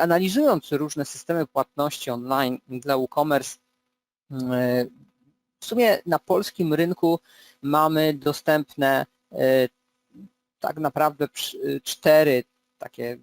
analizując różne systemy płatności online dla WooCommerce, e, w sumie na polskim rynku mamy dostępne e, tak naprawdę przy- cztery takie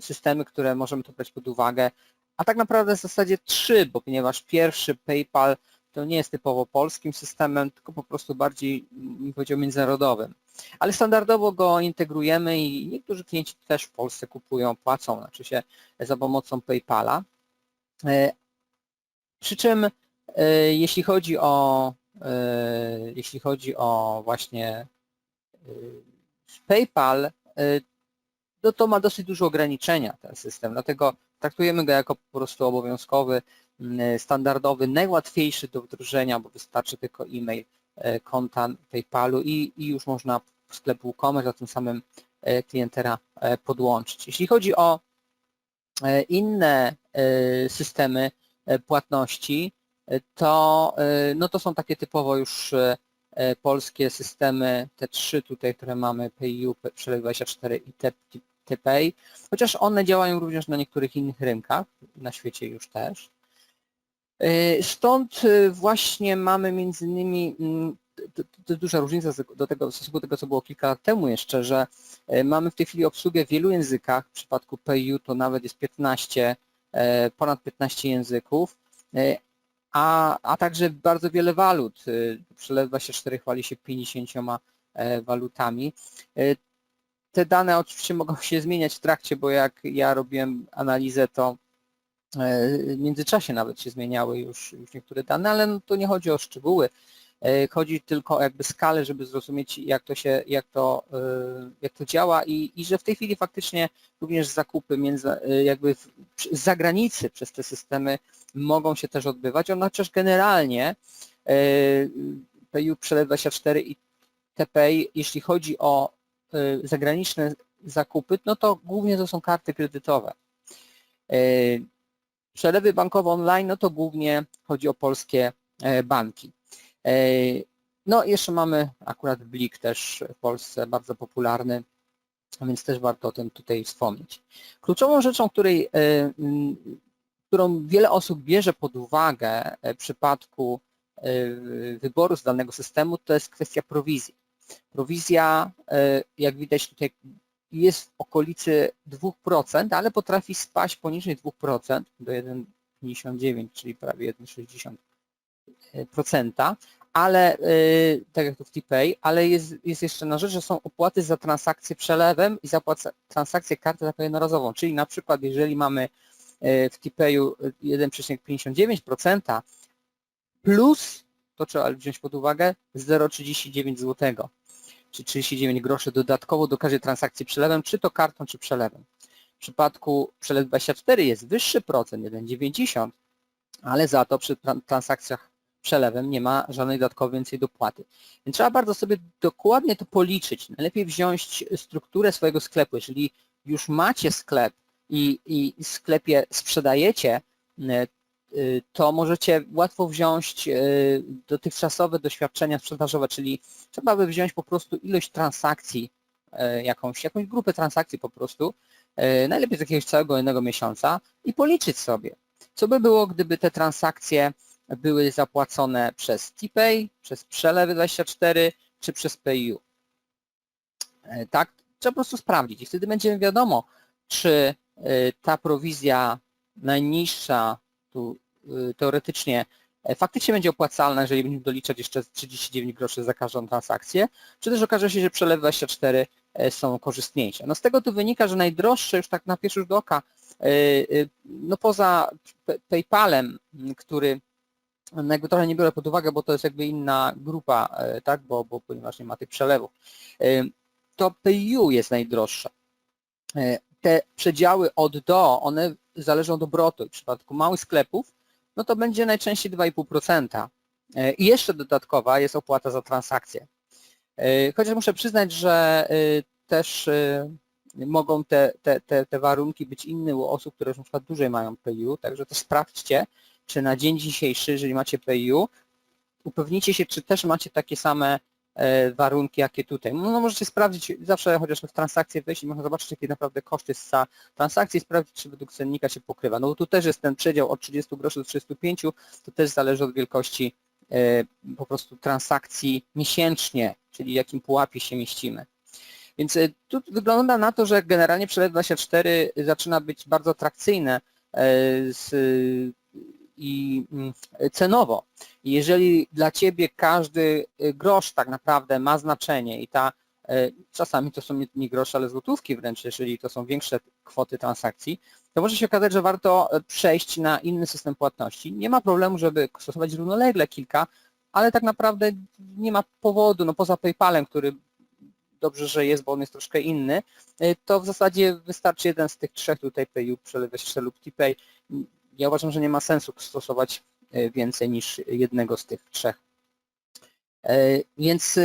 systemy, które możemy tu brać pod uwagę, a tak naprawdę w zasadzie trzy, bo ponieważ pierwszy PayPal to nie jest typowo polskim systemem, tylko po prostu bardziej, powiedział, międzynarodowym. Ale standardowo go integrujemy i niektórzy klienci też w Polsce kupują, płacą, znaczy się za pomocą PayPala. E, Przy czym e, jeśli chodzi o e, jeśli chodzi o właśnie PayPal, no to ma dosyć duże ograniczenia ten system, dlatego traktujemy go jako po prostu obowiązkowy, standardowy, najłatwiejszy do wdrożenia, bo wystarczy tylko e-mail e, konta PayPalu i, i już można sklepu WooCommerce, a tym samym e, klientera e, podłączyć. Jeśli chodzi o e, inne e, systemy e, płatności, e, to, e, no to są takie typowo już e, e, polskie systemy, te trzy tutaj, które mamy, PayU, Przelew24 i TPay, chociaż one działają również na niektórych innych rynkach, na świecie już też. E, Stąd e, właśnie mamy między innymi, mm, to, duża różnica do tego, w stosunku do tego, co było kilka lat temu jeszcze, że e, mamy w tej chwili obsługę w wielu językach, w przypadku PayU to nawet jest 15, e, ponad 15 języków, a, a także bardzo wiele walut. E, Przelew24 chwali się 50 e, walutami. Te dane oczywiście mogą się zmieniać w trakcie, bo jak ja robiłem analizę, to w międzyczasie nawet się zmieniały już, już niektóre dane, ale no to nie chodzi o szczegóły. E, Chodzi tylko o jakby skalę, żeby zrozumieć jak to się, jak to, e, jak to działa i, i że w tej chwili faktycznie również zakupy między, e, jakby z zagranicy przez te systemy mogą się też odbywać. On chociaż generalnie e, PayU Przelew24 i TPay, jeśli chodzi o e, zagraniczne zakupy, no to głównie to są karty kredytowe. Przelewy bankowe online, no to głównie chodzi o polskie e, banki. E, No jeszcze mamy akurat Blik też w Polsce bardzo popularny, więc też warto o tym tutaj wspomnieć. Kluczową rzeczą, której, e, którą wiele osób bierze pod uwagę w przypadku wyboru z danego systemu, to jest kwestia prowizji. Prowizja, jak widać tutaj, jest w okolicy 2%, ale potrafi spaść poniżej 2% do 1,59, czyli prawie 1,60%, ale y, tak jak tu w TPay, ale jest, jest jeszcze na rzecz, że są opłaty za transakcję przelewem i za transakcję kartę taką jednorazową, czyli na przykład jeżeli mamy y, w TPayu 1,59% plus, to trzeba wziąć pod uwagę, 0,39 zł, czy 39 groszy dodatkowo do każdej transakcji przelewem, czy to kartą, czy przelewem. W przypadku przelew 24 jest wyższy procent, 1,90, ale za to przy tran- transakcjach przelewem nie ma żadnej dodatkowej więcej dopłaty. Więc trzeba bardzo sobie dokładnie to policzyć. Najlepiej wziąć strukturę swojego sklepu. Jeżeli już macie sklep i, i w sklepie sprzedajecie, e, to możecie łatwo wziąć e, dotychczasowe doświadczenia sprzedażowe, czyli trzeba by wziąć po prostu ilość transakcji, e, jakąś, jakąś grupę transakcji po prostu, najlepiej z jakiegoś całego jednego miesiąca i policzyć sobie, co by było, gdyby te transakcje były zapłacone przez TPay, przez Przelewy24 czy przez PayU. Tak, trzeba po prostu sprawdzić i wtedy będzie wiadomo, czy ta prowizja najniższa tu teoretycznie e, faktycznie będzie opłacalna, jeżeli będziemy doliczać jeszcze 39 groszy za każdą transakcję, czy też okaże się, że przelewy 24 e, są korzystniejsze. No z tego tu wynika, że najdroższe już tak na pierwszy rzut oka, e, no poza PayPalem, który no jakby trochę nie biorę pod uwagę, bo to jest jakby inna grupa, tak, bo, bo ponieważ nie ma tych przelewów, to PayU jest najdroższe. Te przedziały od do, one zależą od obrotu. W przypadku małych sklepów, no to będzie najczęściej 2,5%. E, I jeszcze dodatkowa jest opłata za transakcję. E, Chociaż muszę przyznać, że e, też mogą te, te, te, te warunki być inne u osób, które już na przykład dłużej mają PayU, także to sprawdźcie, czy na dzień dzisiejszy, jeżeli macie PayU, upewnijcie się, czy też macie takie same warunki, jakie tutaj. No możecie sprawdzić, zawsze chociaż w transakcje wejść i można zobaczyć, jakie naprawdę koszty za transakcję i sprawdzić, czy według cennika się pokrywa. No bo tu też jest ten przedział od 30 groszy do 35, to też zależy od wielkości e, po prostu transakcji miesięcznie, czyli w jakim pułapie się mieścimy. Więc e, tu wygląda na to, że generalnie Przelew 24 zaczyna być bardzo atrakcyjne e, z, i mm, cenowo. Jeżeli dla Ciebie każdy e, grosz tak naprawdę ma znaczenie i ta czasami to są nie, grosze, ale złotówki wręcz, jeżeli to są większe kwoty transakcji, to może się okazać, że warto przejść na inny system płatności. Nie ma problemu, żeby stosować równolegle kilka, ale tak naprawdę nie ma powodu, no poza PayPalem, który dobrze, że jest, bo on jest troszkę inny, y, to w zasadzie wystarczy jeden z tych trzech tutaj PayU, przelew lub TPay. Ja uważam, że nie ma sensu stosować y, więcej niż jednego z tych trzech. Y, więc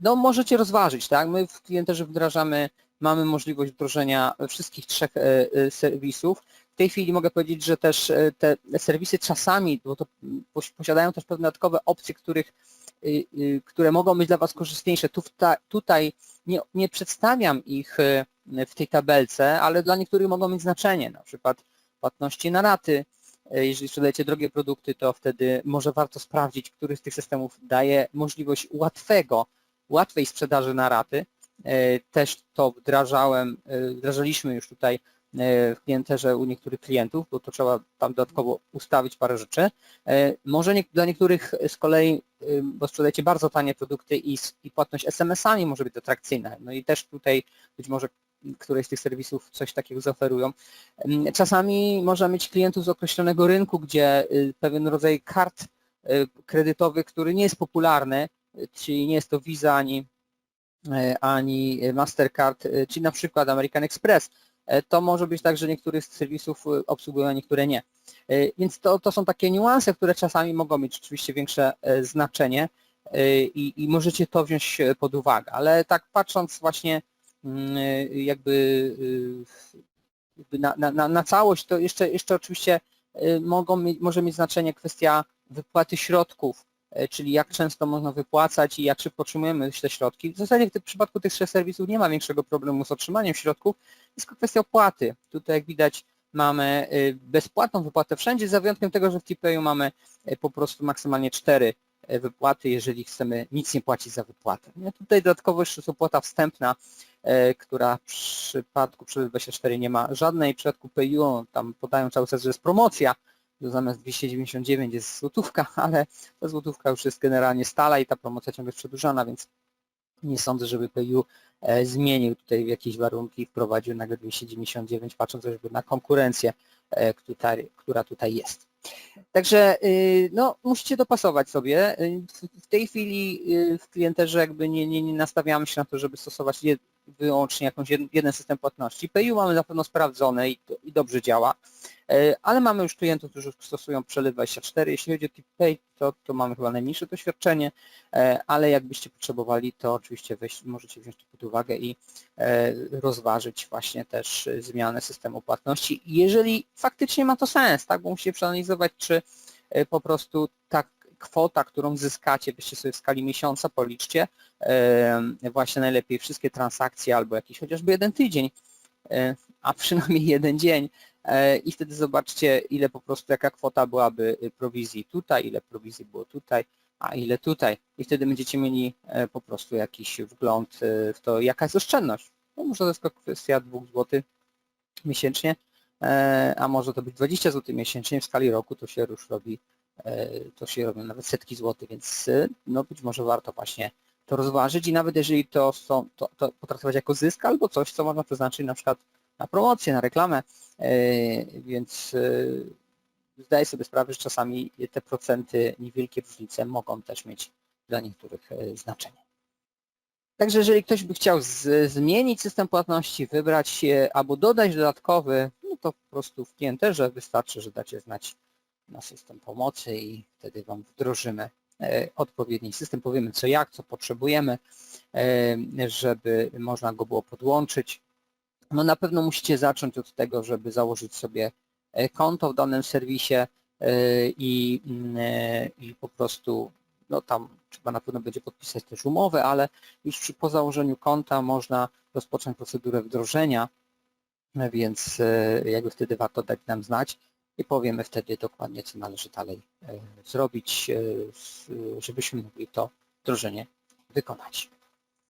no możecie rozważyć, tak? My w klienterze wdrażamy, mamy możliwość wdrożenia wszystkich trzech serwisów. W tej chwili mogę powiedzieć, że też te serwisy czasami, bo to posiadają też pewne dodatkowe opcje, których które mogą być dla Was korzystniejsze. Tu, tutaj nie, nie przedstawiam ich w tej tabelce, ale dla niektórych mogą mieć znaczenie, na przykład płatności na raty. Jeżeli sprzedajecie drogie produkty, to wtedy może warto sprawdzić, który z tych systemów daje możliwość łatwego, łatwej sprzedaży na raty. Też to wdrażałem, wdrażaliśmy już tutaj E, w klienterze u niektórych klientów, bo to trzeba tam dodatkowo ustawić parę rzeczy. E, może nie, dla niektórych z kolei, e, bo sprzedajecie bardzo tanie produkty i, i płatność SMS-ami może być atrakcyjna. No i też tutaj być może któreś z tych serwisów coś takiego zaoferują. Mm, czasami można mieć klientów z określonego rynku, gdzie pewien rodzaj kart kredytowych, który nie jest popularny, czyli nie jest to Visa ani, ani Mastercard, czyli na przykład American Express, to może być tak, że niektórych z serwisów obsługują, a niektóre nie. Więc to, to są takie niuanse, które czasami mogą mieć rzeczywiście większe znaczenie i, i możecie to wziąć pod uwagę, ale tak patrząc właśnie jakby, na, na, na całość, to jeszcze, jeszcze oczywiście mogą mieć, może mieć znaczenie kwestia wypłaty środków, czyli jak często można wypłacać i jak szybko otrzymujemy te środki. W zasadzie w przypadku tych trzech serwisów nie ma większego problemu z otrzymaniem środków, jest kwestia opłaty. Tutaj jak widać mamy y, bezpłatną wypłatę wszędzie, za wyjątkiem tego, że w TPayu mamy y, po prostu maksymalnie cztery y, wypłaty, jeżeli chcemy nic nie płacić za wypłatę. Tutaj dodatkowo jeszcze jest opłata wstępna, która w przypadku Przelew 24 nie ma żadnej, w przypadku PayU tam podają cały czas, że jest promocja, to zamiast 299 jest złotówka, ale ta złotówka już jest generalnie stala i ta promocja ciągle jest przedłużana, więc nie sądzę, żeby PayU e, zmienił tutaj jakieś warunki i wprowadził nagle 299, patrząc choćby na konkurencję, e, która tutaj jest. Także y, no, musicie dopasować sobie. Y, w tej chwili y, w klienterze jakby nie, nie, nie nastawiamy się na to, żeby stosować wyłącznie jakąś jeden system płatności. PayU mamy na pewno sprawdzone i, i dobrze działa. E, ale mamy już klientów, którzy stosują przelew 24. Jeśli chodzi o TipPay, to, to mamy chyba najmniejsze doświadczenie, e, ale jakbyście potrzebowali, to oczywiście weź, możecie wziąć to pod uwagę i e, rozważyć właśnie też zmianę systemu płatności, jeżeli faktycznie ma to sens, tak, bo musicie przeanalizować, czy po prostu ta kwota, którą zyskacie, byście sobie w skali miesiąca policzcie, właśnie najlepiej wszystkie transakcje albo jakiś chociażby jeden tydzień, a przynajmniej jeden dzień E, i wtedy zobaczcie, ile po prostu, jaka kwota byłaby y, prowizji tutaj, ile prowizji było tutaj, a ile tutaj. I wtedy będziecie mieli e, po prostu jakiś wgląd y, w to, jaka jest oszczędność. No może to jest kwestia 2 zł miesięcznie, e, a może to być 20 zł miesięcznie w skali roku, to się już robi, to się robią nawet setki złotych, więc no być może warto właśnie to rozważyć i nawet jeżeli to, są, to, to potraktować jako zysk albo coś, co można przeznaczyć na przykład na promocję, na reklamę, e, więc e, zdaję sobie sprawę, że czasami te procenty, niewielkie różnice mogą też mieć dla niektórych e, znaczenie. Także jeżeli ktoś by chciał z, zmienić system płatności, wybrać albo dodać dodatkowy, no to po prostu w klienterze wystarczy, że dacie znać na system pomocy i wtedy Wam wdrożymy e, odpowiedni system, powiemy co jak, co potrzebujemy, e, żeby można go było podłączyć. No na pewno musicie zacząć od tego, żeby założyć sobie e, konto w danym serwisie i, mm, i po prostu no tam trzeba na pewno będzie podpisać też umowę, ale już przy, po założeniu konta można rozpocząć procedurę wdrożenia, więc jakby wtedy warto dać nam znać i powiemy wtedy dokładnie, co należy dalej e, zrobić, e, e, żebyśmy mogli to wdrożenie wykonać.